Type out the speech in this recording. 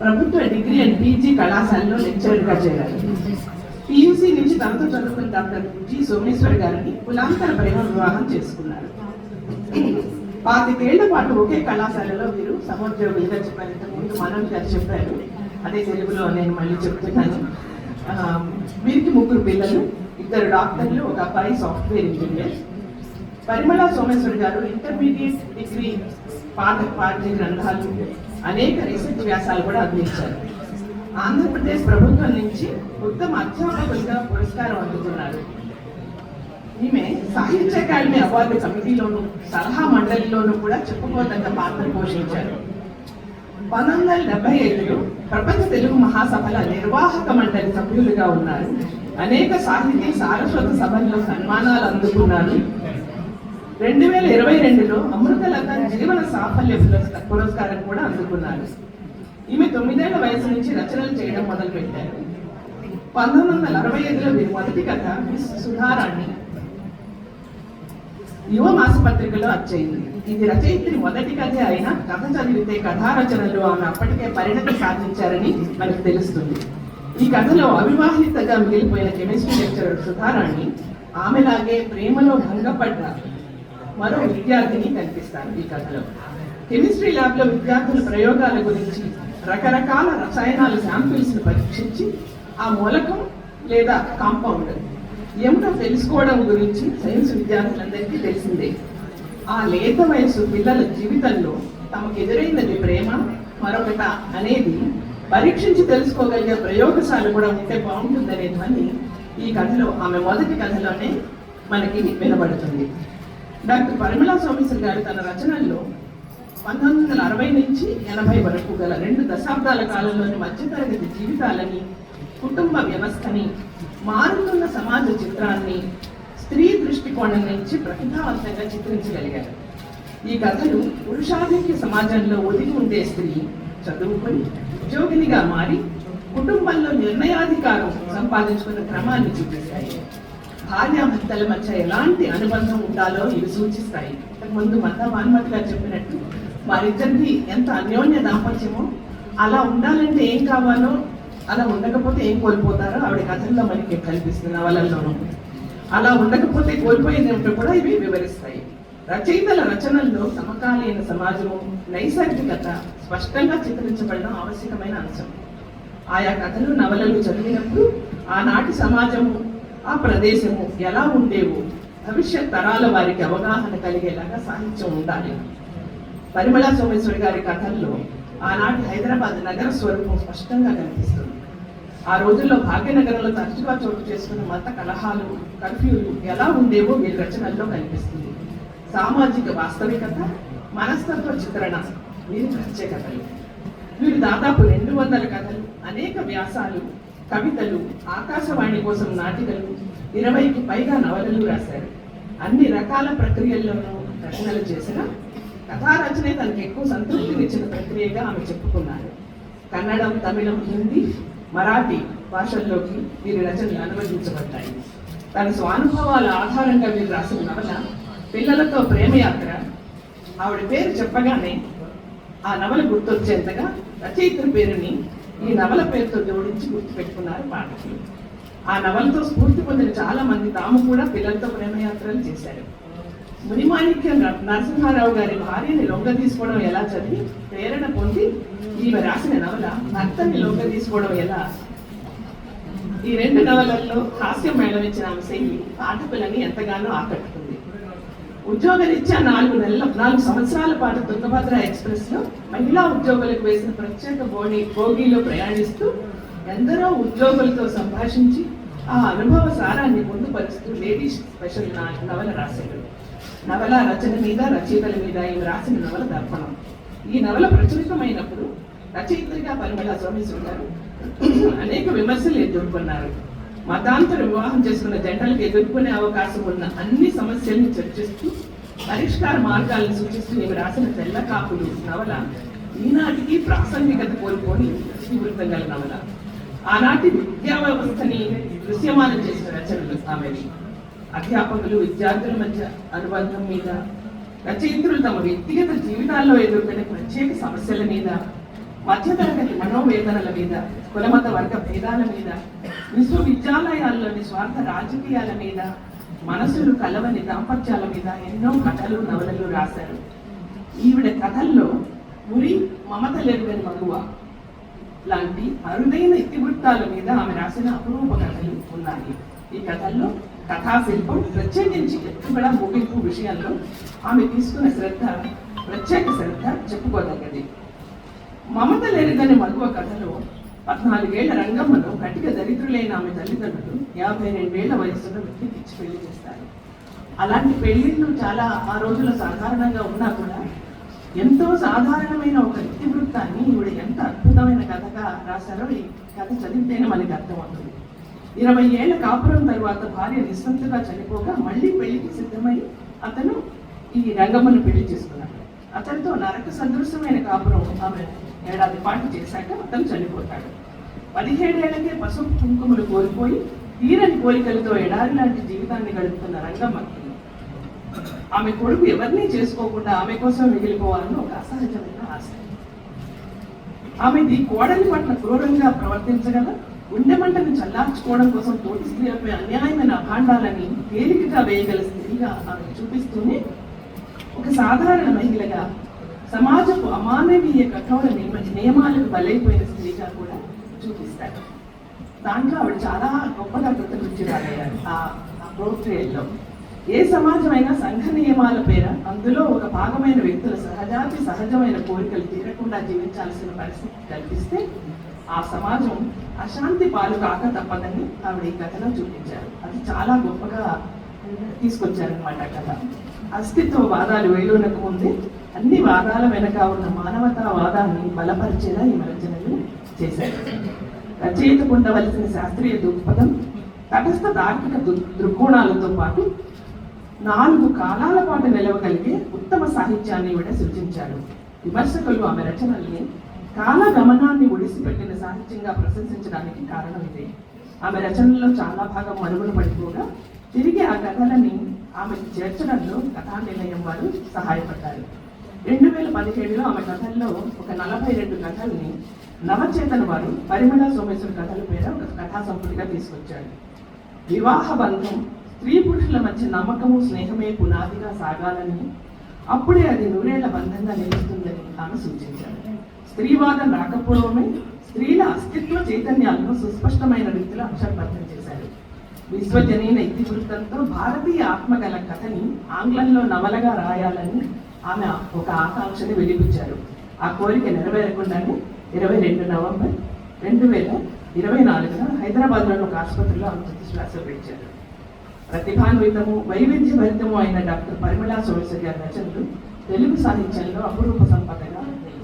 ప్రభుత్వ degree and PG కళాశాలలో లెక్చరర్గా చేరారు. పియూసీ నుంచి తనతో చదువుకున్న డాక్టర్ జి సోమేశ్వర్ గారిని కులాంతర ప్రేమ వివాహం చేసుకున్నారు. పాతికేళ్ళ పాటు ఒకే కళాశాలలో వీరు సహోద్యోగులుగా చెప్పారు ఇంతకుముందు మనం గారు చెప్పారు. అదే తెలుగులో నేను మళ్ళీ చెప్తున్నాను. వీరికి ముగ్గురు పిల్లలు ఇద్దరు డాక్టర్లు ఒక అబ్బాయి సాఫ్ట్వేర్ ఇంజనీర్. పరిమళ సోమేశ్వర్ గారు ఇంటర్మీడియట్ డిగ్రీ పాఠ పాఠ్య గ్రంథాలు అనేక రీసెర్చ్ వ్యాసాలు కూడా అందించారు. ఆంధ్రప్రదేశ్ ప్రభుత్వం నుంచి ఉత్తమ అధ్యాపకులుగా పురస్కారం అందుకున్నారు. ఈమె సాహిత్య అకాడమీ అవార్డు కమిటీలోను సలహా మండలిలోనూ కూడా చెప్పుకోదగ్గ పాత్ర పోషించారు. పంతొమ్మిది వందల డెబ్బై ఐదులో ప్రపంచ తెలుగు మహాసభల నిర్వాహక మండలి సభ్యులుగా ఉన్నారు. అనేక సాహితీ సారస్వత సభల్లో సన్మానాలు అందుకున్నారు. రెండు వేల ఇరవై రెండులో అమృతలత జీవన సాఫల్య పురస్కారం కూడా అందుకున్నారు. ఈమె తొమ్మిదేళ్ళ వయసు నుంచి రచనలు చేయడం మొదలుపెట్టారు. పంతొమ్మిది వందల అరవై ఐదులో వీరి మొదటి కథ మిస్ సుధారాణి. యువ మాసపత్రికలో అచ్చయింది. ఇది రచయిత్రి మొదటి కథ అయినా కథ చదివితే కథా రచనలు ఆమె అప్పటికే పరిణతి సాధించారని మనకు తెలుస్తుంది. ఈ కథలో అవివాహితగా మిగిలిపోయిన కెమిస్ట్రీ లెక్చరర్ సుధారాణి ఆమెలాగే ప్రేమలో భంగపడ్డ మరో విద్యార్థిని కనిపిస్తారు ఈ కథలో. కెమిస్ట్రీ ల్యాబ్లో విద్యార్థుల ప్రయోగాల గురించి రకరకాల రసాయనాల శాంపిల్స్ను పరీక్షించి ఆ మూలకం లేదా కాంపౌండ్ ఏమిటో తెలుసుకోవడం గురించి సైన్స్ విద్యార్థులందరికీ తెలిసిందే. ఆ లేత వయసు పిల్లల జీవితంలో తమకు ఎదురైనది ప్రేమ మరొకట అనేది పరీక్షించి తెలుసుకోగలిగే ప్రయోగశాల కూడా ఉంటే బాగుంటుందనేది ఈ కథలో ఆమె మొదటి కథలోనే మనకి వినబడుతుంది. డాక్టర్ పరిమళ సోమేశ్వర్ గారు తన రచనల్లో పంతొమ్మిది వందల అరవై నుంచి ఎనభై వరకు గల రెండు దశాబ్దాల కాలంలోని మధ్యతరగతి జీవితాలని కుటుంబ వ్యవస్థని మారుతున్న సమాజ చిత్రాన్ని స్త్రీ దృష్టికోణం నుంచి ప్రతిభావంతంగా చిత్రించగలిగారు. ఈ కథలు పురుషాధిక్య సమాజంలో ఒదిగి ఉండే స్త్రీ చదువుకొని ఉద్యోగినిగా మారి కుటుంబంలో నిర్ణయాధికారం సంపాదించుకున్న క్రమాన్ని చూపిస్తాయి. భార్యాభర్తల మధ్య ఎలాంటి అనుబంధం ఉండాలో ఇవి సూచిస్తాయి. ముందు మత భానుమతి గారు చెప్పినట్టు వారిద్దరిది ఎంత అన్యోన్య దాంపత్యమో అలా ఉండాలంటే ఏం కావాలో అలా ఉండకపోతే ఏం కోల్పోతారో ఆవిడ కథల్లో మనకి కల్పిస్తుంది నవలల్లోనూ. అలా ఉండకపోతే కోల్పోయింది కూడా ఇవి వివరిస్తాయి. రచయితల రచనల్లో సమకాలీన సమాజము నైసర్గికత స్పష్టంగా చిత్రించబడడం ఆవశ్యకమైన అంశం. ఆయా కథలు నవలలు చదివినప్పుడు ఆనాటి సమాజము ఆ ప్రదేశము ఎలా ఉండేవో భవిష్యత్ తరాల వారికి అవగాహన కలిగేలాగా సాహిత్యం ఉండాలి. పరిమళ సోమేశ్వరి గారి కథల్లో ఆనాటి హైదరాబాద్ నగర స్వరూపం స్పష్టంగా కనిపిస్తుంది. ఆ రోజుల్లో భాగ్యనగరంలో తరచుగా చోటు చేసుకున్న మత కలహాలు కర్ఫ్యూలు ఎలా ఉండేవో వీరి రచనల్లో కనిపిస్తుంది. సామాజిక వాస్తవికత మనస్తత్వ చిత్రణ వీరి ప్రత్యేకతలు. వీరు దాదాపు రెండు వందల కథలు అనేక వ్యాసాలు కవితలు ఆకాశవాణి కోసం నాటికలు ఇరవైకి పైగా నవలలు రాశారు. అన్ని రకాల ప్రక్రియల్లోనూ రచనలు చేసిన కథా రచనే తనకు ఎక్కువ సంతృప్తినిచ్చిన ప్రక్రియగా ఆమె చెప్పుకున్నారు. కన్నడం తమిళం హిందీ మరాఠీ భాషల్లోకి వీరి రచనలు అనువదించబడ్డాయి. తన స్వానుభవాల ఆధారంగా వీరు రాసిన నవల పిల్లలతో ప్రేమయాత్ర ఆవిడ పేరు చెప్పగానే ఆ నవల గుర్తొచ్చేంతగా రచయిత్రి పేరుని ఈ నవల పేరుతో జోడించి గుర్తుపెట్టుకున్నారు పాఠకులు ఆ నవలతో స్ఫూర్తి పొందిన చాలా మంది తాము కూడా పిల్లలతో ప్రేమయాత్రలు చేశారు. మునిమాణిక్యం నరసింహారావు గారి భార్యని లొంగ తీసుకోవడం ఎలా చదివి ప్రేరణ పొంది ఈమె రాసిన నవల భర్తని లొంగ తీసుకోవడం ఎలా? ఈ రెండు నవలల్లో హాస్యం మేళవించిన ఆమె శైలి పాఠకులని ఎంతగానో ఆకట్టుకుంది. ఉద్యోగరీత్యా నాలుగు నెలల నాలుగు సంవత్సరాల పాటు తుంగభద్ర ఎక్స్ప్రెస్లో మహిళా ఉద్యోగులకు వేసిన ప్రత్యేక బోగి బోగీలో ప్రయాణిస్తూ ఎందరో ఉద్యోగులతో సంభాషించి ఆ అనుభవ సారాన్ని పొందుపరుస్తూ లేడీస్ స్పెషల్ నవల రాశారు. నవల రచన మీద రచయితల మీద ఈమె రాసిన నవల దర్పణం. ఈ నవల ప్రచురితమైనప్పుడు రచయిత్రిగా పరిమళ సోమేశ్వర్ గారు అనేక విమర్శలు ఎదుర్కొన్నారు. మతాంతర వివాహం చేసుకున్న జంటలకు ఎదుర్కొనే అవకాశం ఉన్న అన్ని సమస్యల్ని చర్చిస్తూ పరిష్కార మార్గాలను సూచిస్తూ ఈమె రాసిన తెల్ల కాపులు నవల ఈనాటికి ప్రాసంగికత కోల్పోని ఇతివృత్తం గల నవల. ఆనాటి విద్యా వ్యవస్థని దృశ్యమానం చేసిన రచనలు ఆమెవి. అధ్యాపకులు విద్యార్థుల మధ్య అనుబంధం మీద రచయిత్రులు తమ వ్యక్తిగత జీవితాల్లో ఎదుర్కొనే ప్రత్యేక సమస్యల మీద మధ్యతరగతి మనోవేదనల మీద కులమత వర్గ భేదాల మీద విశ్వవిద్యాలయాల్లోని స్వార్థ రాజకీయాల మీద మనసులు కలవని దాంపత్యాల మీద ఎన్నో కథలు నవలలు రాశారు. ఈవిడ కథల్లో మురి మమత లేరుగని మగువ. లాంటి అరుదైన ఇతివృత్తాల మీద ఆమె రాసిన అపురూప కథలు ఉన్నాయి. ఈ కథల్లో కథాశిల్పం ప్రత్యేకించి ఎత్తుగడ ముగింపు విషయంలో ఆమె తీసుకున్న శ్రద్ధ ప్రత్యేక శ్రద్ధ చెప్పుకోదగ్గది. మమత లేనిదని మగువ కథలో పద్నాలుగేళ్ళ రంగమ్మను కటిక దరిద్రులైన ఆమె తల్లిదండ్రులు యాభై రెండేళ్ళ వయసులో వ్యక్తికి ఇచ్చి పెళ్ళి చేస్తారు. అలాంటి పెళ్ళిళ్ళు చాలా ఆ రోజుల్లో సాధారణంగా ఉన్నా కూడా ఎంతో సాధారణమైన ఒక ఇతివృత్తాన్ని ఈవిడ ఎంత అద్భుతమైన కథగా రాశారో ఈ కథ చదివితేనే మనకి అర్థమవుతుంది. ఇరవై ఏళ్ళ కాపురం తర్వాత భార్య నిస్సంతగా చనిపోగా మళ్ళీ పెళ్ళికి సిద్ధమై అతను ఈ రంగమ్మను పెళ్ళి చేసుకున్నాడు. అతనితో నరక సదృశ్యమైన కాపురం ఆమె ఏడాది పాటు చేశాక అతను చనిపోతాడు. పదిహేడేళ్ళకే పసుపు కుంకుమలు కోల్పోయి తీరని కోరికలతో ఎడారి లాంటి జీవితాన్ని గడుపుతున్న రంగమ్మకి ఆమె కొడుకు ఎవరిని చేసుకోకుండా ఆమె కోసం మిగిలిపోవాలని ఒక అసహజమైన ఆశ. ఆమెది కోడలి పట్ల క్రూరంగా ప్రవర్తించగల గుండెమంటను చల్లార్చుకోవడం కోసం తోటి స్త్రీలపై అన్యాయమైన అభాండాలని తేలికగా వేయగల స్త్రీగా ఆమె చూపిస్తూనే ఒక సాధారణ మహిళగా సమాజపు అమానవీయ కఠోర నియమాలకు బలైపోయిన స్త్రీగా కూడా చూపిస్తారు దాంట్లో ఆవిడ చాలా గొప్పగా కృతకృత్యురాలయ్యారు ఆ ప్రోక్రియల్లో ఏ సమాజమైనా సంఘ నియమాల పేర అందులో ఒక భాగమైన వ్యక్తుల సహజాతి సహజమైన కోరికలు తీరకుండా జీవించాల్సిన పరిస్థితి కల్పిస్తే ఆ సమాజం అశాంతి పాలు కాక తప్పదని ఆవిడ ఈ కథలో చూపించారు. అది చాలా గొప్పగా తీసుకొచ్చారనమాట కథ. అస్తిత్వ వాదాలు వేలునకు ముందే అన్ని వాదాల వెనక ఉన్న మానవతా వాదాన్ని బలపరిచేలా ఈ రచనలు చేశారు రచయితకు ఉండవలసిన శాస్త్రీయ దృక్పథం తటస్థ తార్కిక దృ- దృక్కోణాలతో పాటు నాలుగు కాలాల పాటు నిలవగలిగే ఉత్తమ సాహిత్యాన్ని కూడా సృజించారు విమర్శకులు ఆమె రచనల్ని కాల గమనాన్ని ఒడిసిపెట్టిన సాహిత్యంగా ప్రశంసించడానికి కారణం ఇదే. ఆమె రచనల్లో చాలా భాగం మరుగున పడిపోగా తిరిగి ఆ కథలని ఆమెకు చేర్చడంలో కథా నిలయం వారు సహాయపడ్డారు. రెండు వేల పదిహేడులో ఆమె కథల్లో ఒక నలభై రెండు కథల్ని నవచేతన వారు పరిమళ సోమేశ్వర కథల పేర ఒక కథా సంపుటిగా తీసుకొచ్చాడు. వివాహ బంధం స్త్రీ పురుషుల మధ్య నమ్మకము స్నేహమే పునాదిగా సాగాలని అప్పుడే అది నూరేళ్ళ బంధంగా నిలుస్తుందని ఆమె సూచించారు. స్త్రీవాదం రాకపోవడమే స్త్రీల అస్తిత్వ చైతన్యాలను సుస్పష్టమైన రీతిలో అక్షరబద్ధం చేశారు. విశ్వజనీన ఇతివృత్తంతో భారతీయ ఆత్మగల కథని ఆంగ్లంలో నవలగా రాయాలని ఆమె ఒక ఆకాంక్షని వెలిపించారు ఆ కోరిక నెరవేరకుండానే ఇరవై రెండు నవంబర్ రెండు వేల ఇరవై నాలుగున హైదరాబాద్లోని ఒక ఆసుపత్రిలో ఆమె శ్వాస విడిచారు ప్రతిభాన్వితము వైవిధ్యభరితము అయిన డాక్టర్ పరిమళా సోమేశ్వర్ గారి రచనలు తెలుగు సాహిత్యంలో అపురూప సంపదగా నిలుస్తాయి.